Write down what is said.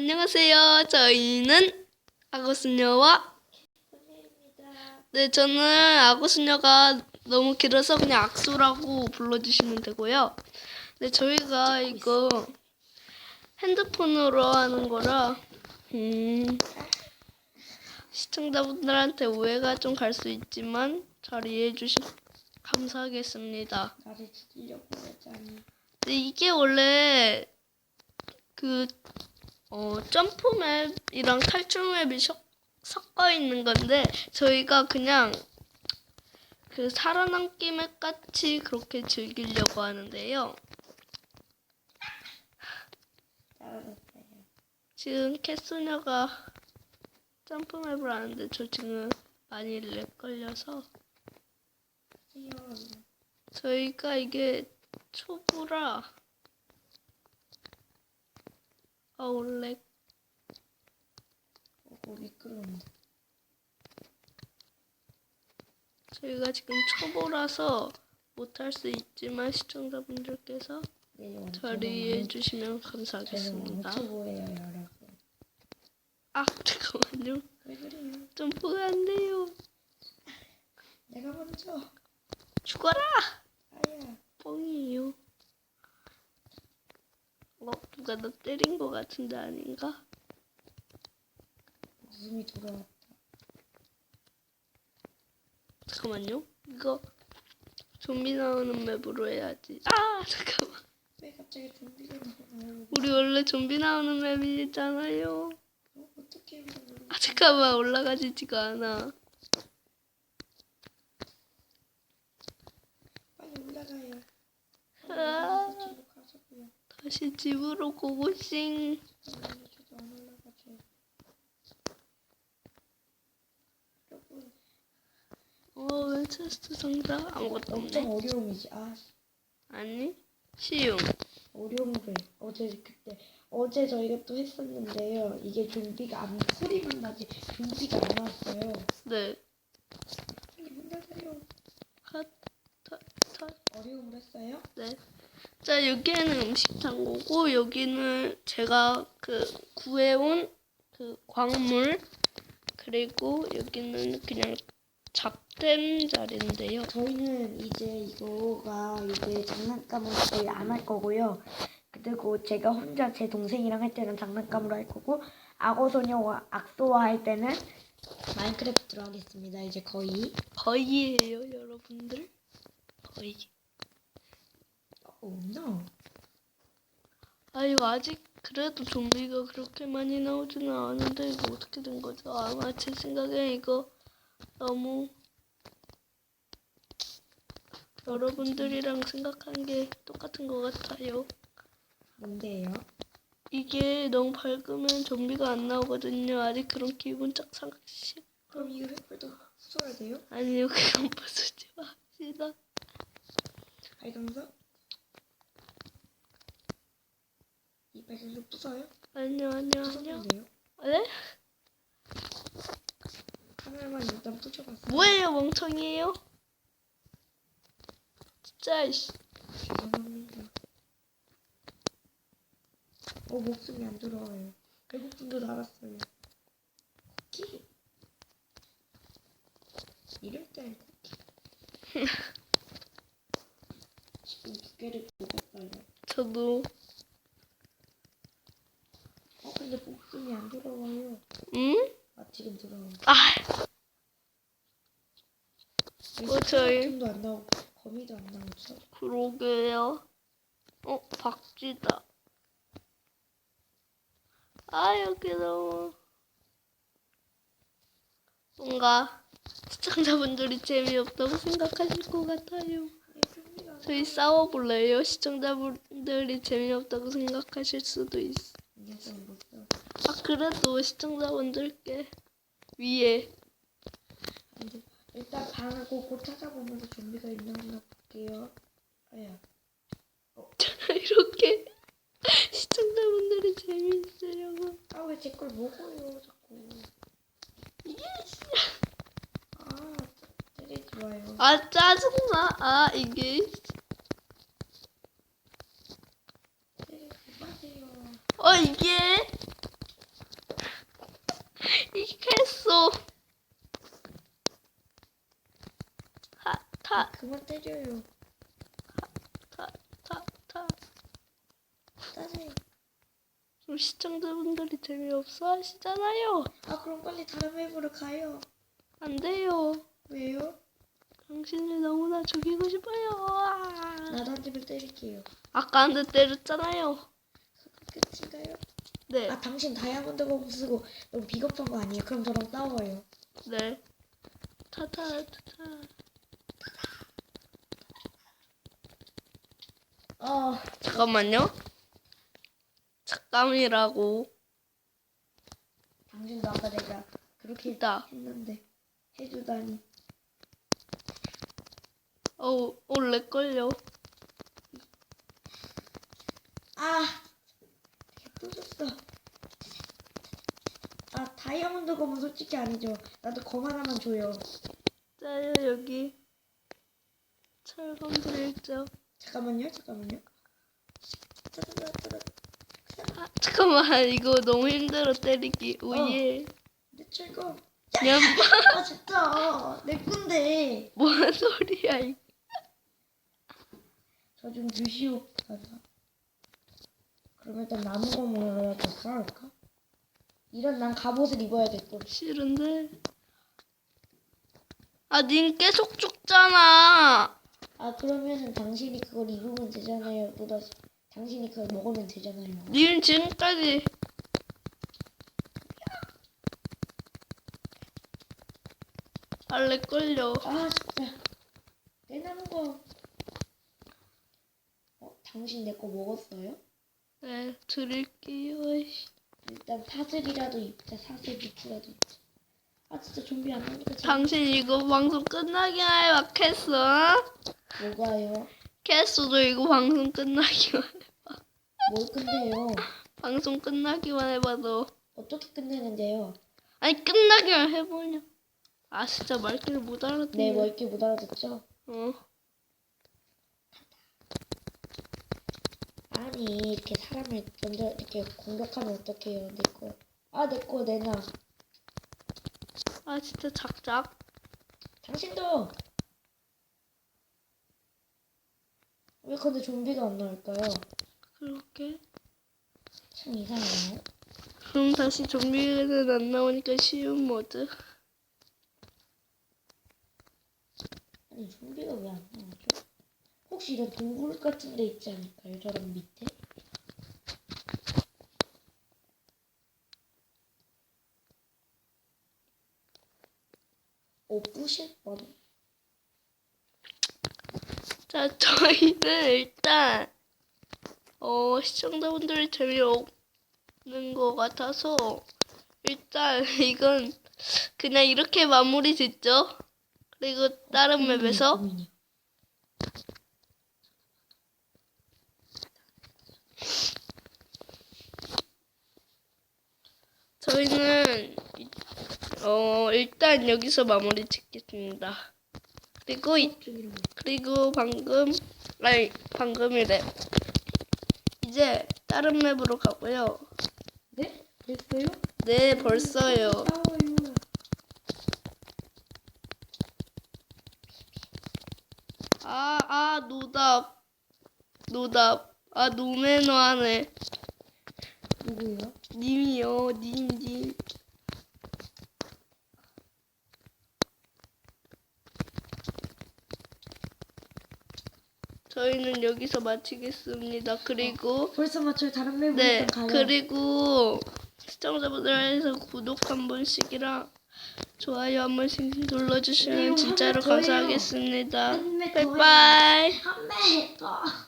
안녕하세요. 저희는 아고스녀와 네, 저는 아고스녀가 너무 길어서 그냥 악수라고 불러주시면 되고요. 네, 저희가 이거 핸드폰으로 하는 거라 음, 시청자분들한테 오해가 좀 갈 수 있지만 잘 이해해 주시면 감사하겠습니다. 나를 죽이려고 그러잖니. 근데 이게 원래 그 어, 점프맵이랑 탈출맵이 섞- 섞어 있는 건데 저희가 그냥 그 살아남기 맵 같이 그렇게 즐기려고 하는데요. 지금 캐스녀가 점프맵을 하는데 저 지금 많이 렉 걸려서. 저희가 이게 초보라 아우 렉 어, 미끄러운데. 저희가 지금 초보라서 못할 수 있지만 시청자분들께서 네, 왕- 주시면 감사하겠습니다. 왕초보예요, 여러분. 아 잠깐만요. 왜 그래요? 점프가 안 돼요. 내가 먼저. 죽어라. 아야. 뻥이에요. 어 누가 나 때린 것 같은데 아닌가? 웃음이 돌아왔다. 잠깐만요. 이거 좀비 나오는 맵으로 해야지. 아 잠깐만. 왜 갑자기 좀비가 나와요? 우리 원래 좀비 나오는 맵이잖아요. 어, 어떻게? 아 잠깐만 올라가지지가 않아. 빨리 올라가요. 아. 다시 집으로 고고싱. 어, 왜 체스트 상자? 아무것도 엄청 없네. 어려움이지. 아, 아니, 쉬움. 어려움을 어제 그때 어제 저희가 또 했었는데요. 이게 좀비가 안 소리만 나지 좀비가 안 나왔어요. 네. 빨리 문 닫아요. 핫, 타, 타. 어려움을 했어요? 네. 자, 여기에는 음식 창 고고, 여기는 제가 그 구해온 그 광물, 그리고 여기는 그냥 잡템 자리인데요. 저희는 이제 이거가 이제 장난감으로 거의 안 할 거고요. 그리고 제가 혼자 제 동생이랑 할 때는 장난감으로 할 거고 악어소녀와 악소와 할 때는 마인크래프트로 하겠습니다. 이제 거의. 거의예요, 여러분들. 거의. 오, no. 아유 아직 그래도 좀비가 그렇게 많이 나오지는 않은데 이거 어떻게 된 거죠? 아마 제 생각에 이거 너무 여러분들이랑 생각한 게 똑같은 것 같아요. 뭔데요? 이게 너무 밝으면 좀비가 안 나오거든요. 아직 그런 기분 짝 상식 그럼 이 횃불도 부숴야 돼요? 아니요 그건 부수지 맙시다. 발광석? 이 발광석 부숴요? 아니요 아니요 아니요. 돼요? 네? 하나만 일단 부셔봤어요. 뭐예요 멍청이에요? 진짜 이씨. 죄송합니다. 어, 목숨이 안 돌아와요. 배고픔도 달았어요. 쿠키. 이럴 땐 쿠키. 지금 두 개를 먹었어요. 저도 어, 목숨이 안 돌아와요. 응? 아, 지금 돌아와요. 아 어, 저희- 도안 나오고, 거미도 안 나오죠. 그러게요. 어, 박쥐다. 아, 여기 너무. 뭔가 시청자분들이 재미없다고 생각하실 것 같아요. 예습니다. 저희 싸워볼래요? 시청자분들이 재미없다고 생각하실 수도 있어. 아, 그래도 시청자분들께 위에. 일단 방을 꼭꼭 찾아보면서 좀비가 있나 없나 볼게요. 아야. 이렇게 시청자분들이 재미있으려고. 아 왜 제 걸 먹어요 자꾸. 이게 아 때리지 마요. 아 짜증나. 아 이게 어 이게 이게 했어. 하타 아, 그만 때려요. 타, 타, 타. 짜증. 그럼 시청자분들이 재미없어 하시잖아요. 아 그럼 빨리 다른 맵으로 가요. 안 돼요. 왜요? 당신을 너무나 죽이고 싶어요. 나도 한 대를 때릴게요. 아까 한 대 때렸잖아요. 끝인가요? 네, 아 당신 다이아몬드 검 쓰고 너무 비겁한 거 아니에요? 그럼 저랑 싸워요. 네. 타타, 타타. 아 잠깐만요. 잠깐이라고. 당신도 아까 내가 그렇게 있다. 했는데 해주다니. 어우, 올래 걸려. 아 부셨어. 아 다이아몬드 검은 솔직히 아니죠. 나도 검 하나만 줘요. 짜요 여기. 철검 드릴죠. 잠깐만요, 잠깐만요. 아, 잠깐만 이거 너무 힘들어 때리기. 오예. 내 철검. 냠. 아 진짜 내 건데. 뭔 소리야 이. 저좀 주시오. 그럼 일단 나무 검으로 더 싸울까? 이런 난 갑옷을 입어야 돼 또. 싫은데. 아, 닌 계속 죽잖아. 아 그러면은 당신이 그걸 입으면 되잖아요. 또다 당신이 그걸 먹으면 되잖아요. 닌 지금까지 알레 걸려. 아 진짜 내 나무 검. 어 당신 내 거 먹었어요? 네, 드릴게요. 아이씨. 일단 사슬이라도 입자. 사슬 부츠라도 입자. 아 진짜 좀비 안 나오니까 재 당신 이거 방송 끝나기만 해봐, 캐스. 뭐가요? 캐스도 이거 방송 끝나기만 해. 뭘 끝내요? 방송 끝나기만 해봐도. 어떻게 끝내는데요? 아니, 끝나기만 해보냐. 아, 진짜 말귀를 못 알아듣네. 네, 뭐 이렇게 못 알아듣죠? 어. 아니 이렇게 사람을 먼저 이렇게 공격하면 어떡해요? 내 거. 아내거 내놔. 아, 진짜 작작. 당신도. 왜 근데 좀비가 안 나올까요? 그렇게. 참 이상하네요. 그럼 다시 좀비는 안 나오니까 쉬운 모드. 아니 좀비가 왜 안 나오죠? 혹시 이런 동굴 같은 데 있지 않을까요? 저런 밑에? 오 부실 뻔. 자, 저희는 일단 어 시청자분들이 재미없는 것 같아서 일단 이건 그냥 이렇게 마무리 짓죠. 그리고 다른 맵에서 고민이야. 저희는 이- 어 일단 여기서 마무리 짓겠습니다. 그리고 이. 그리고 방금 아니 방금이래. 이제 다른 맵으로 가고요. 네? 됐어요? 네 벌써요. 싸워요. 아, 아, 노답. 노답. 아, 노매너 하네. 누구요? 님이요, 님, 님. 저희는 여기서 마치겠습니다. 그리고, 벌써 맞춰요. 다른 맵으로 네, 가요. 그리고 시청자분들에서 구독 한 번씩이랑 좋아요 한 번씩 눌러주시면 그리고 진짜로. 감사하겠습니다. 한매 더. 끝.